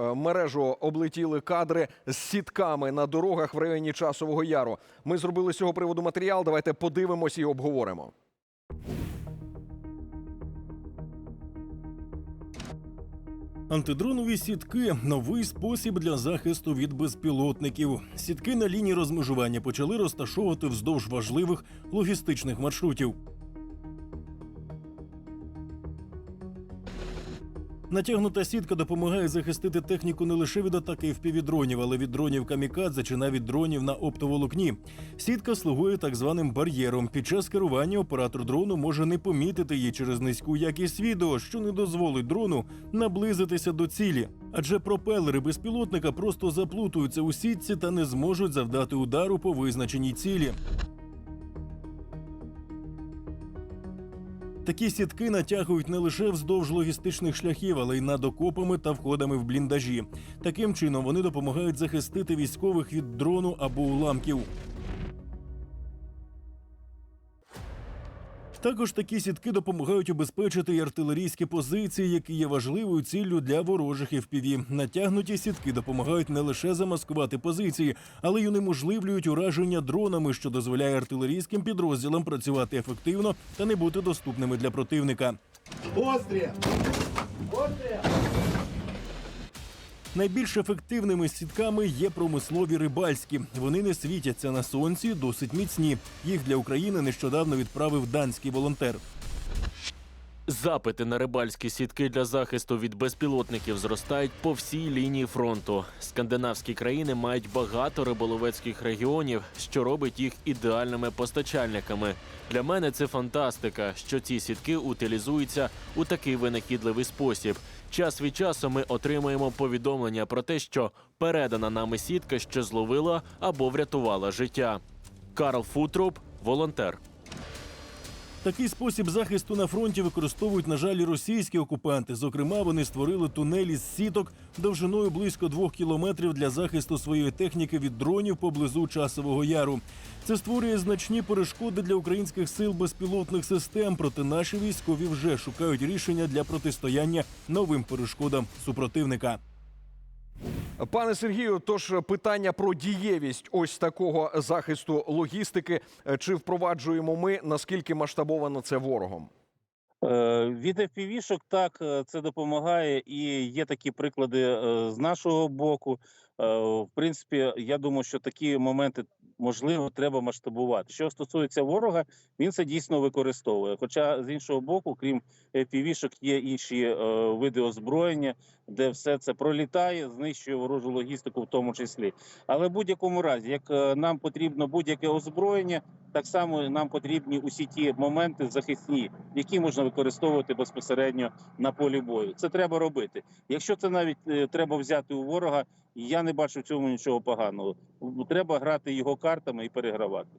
е, мережу облетіли кадри з сітками на дорогах в районі Часового Яру. Ми зробили з цього приводу матеріал. Давайте подивимось і обговоримо. Антидронові сітки новий спосіб для захисту від безпілотників. Сітки на лінії розмежування почали розташовувати вздовж важливих логістичних маршрутів. Натягнута сітка допомагає захистити техніку не лише від атаки впівдронів, але від дронів камікадзе чи навіть дронів на оптоволокні. Сітка слугує так званим бар'єром. Під час керування оператор дрону може не помітити її через низьку якість відео, що не дозволить дрону наблизитися до цілі. Адже пропелери безпілотника просто заплутуються у сітці та не зможуть завдати удару по визначеній цілі. Такі сітки натягують не лише вздовж логістичних шляхів, але й над окопами та входами в бліндажі. Таким чином вони допомагають захистити військових від дрону або уламків. Також такі сітки допомагають убезпечити й артилерійські позиції, які є важливою ціллю для ворожих FPV. Натягнуті сітки допомагають не лише замаскувати позиції, але й унеможливлюють ураження дронами, що дозволяє артилерійським підрозділам працювати ефективно та не бути доступними для противника. Острі! Острее! Найбільш ефективними сітками є промислові рибальські. Вони не світяться на сонці, досить міцні. Їх для України нещодавно відправив данський волонтер. Запити на рибальські сітки для захисту від безпілотників зростають по всій лінії фронту. Скандинавські країни мають багато риболовецьких регіонів, що робить їх ідеальними постачальниками. Для мене це фантастика, що ці сітки утилізуються у такий винахідливий спосіб. Час від часу ми отримуємо повідомлення про те, що передана нами сітка ще зловила або врятувала життя. Карл Футроп, волонтер. Такий спосіб захисту на фронті використовують, на жаль, російські окупанти. Зокрема, вони створили тунелі з сіток довжиною близько двох кілометрів для захисту своєї техніки від дронів поблизу часового яру. Це створює значні перешкоди для українських сил безпілотних систем. Проте наші військові вже шукають рішення для протистояння новим перешкодам супротивника. Пане Сергію, тож питання про дієвість ось такого захисту логістики. Е, Чи впроваджуємо ми наскільки масштабовано це ворогом? Е, Від FPV-шок так е, це допомагає, і є такі приклади з нашого боку. В принципі, я думаю, що такі моменти можливо треба масштабувати. Що стосується ворога, він це дійсно використовує. Хоча з іншого боку, крім FPV-шок, є інші е, види озброєння, де все це пролітає, знищує ворожу логістику, в тому числі. Але в будь-якому разі, як е, нам потрібно будь-яке озброєння, так само нам потрібні усі ті моменти захисні, які можна використовувати безпосередньо на полі бою. Це треба робити. Якщо це навіть е, треба взяти у ворога, я не бачу в цьому нічого поганого. Треба грати його картами і перегравати.